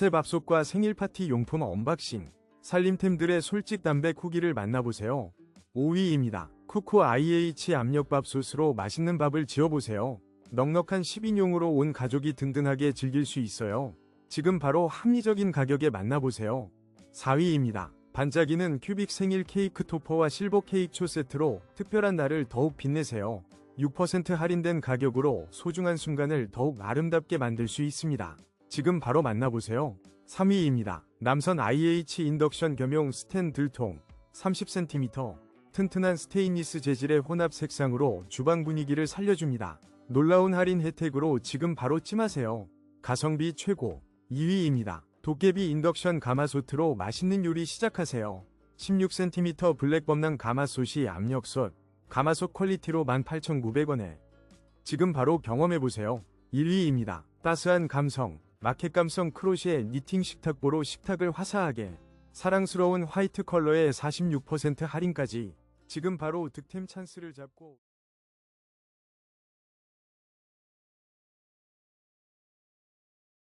새 밥솥과 생일 파티 용품 언박싱, 살림템들의 솔직 담백 후기를 만나보세요. 5위입니다. 쿠쿠 IH 압력밥솥으로 맛있는 밥을 지어보세요. 넉넉한 10인용으로 온 가족이 든든하게 즐길 수 있어요. 지금 바로 합리적인 가격에 만나보세요. 4위입니다. 반짝이는 큐빅 생일 케이크 토퍼와 실버 케이크 초 세트로 특별한 날을 더욱 빛내세요. 6% 할인된 가격으로 소중한 순간을 더욱 아름답게 만들 수 있습니다. 지금 바로 만나보세요. 3위입니다. 남선 IH 인덕션 겸용 스텐 들통 30cm 튼튼한 스테인리스 재질의 혼합 색상으로 주방 분위기를 살려줍니다. 놀라운 할인 혜택으로 지금 바로 찜하세요. 가성비 최고 2위입니다. 도깨비 인덕션 가마솥으로 맛있는 요리 시작하세요. 16cm 블랙 범랑 가마솥이 압력솥, 가마솥 퀄리티로 18,900원에 지금 바로 경험해보세요. 1위입니다. 따스한 감성, 마켓 감성 크로시의 니팅 식탁보로 식탁을 화사하게 사랑스러운 화이트 컬러의 46% 할인까지 지금 바로 득템 찬스를 잡고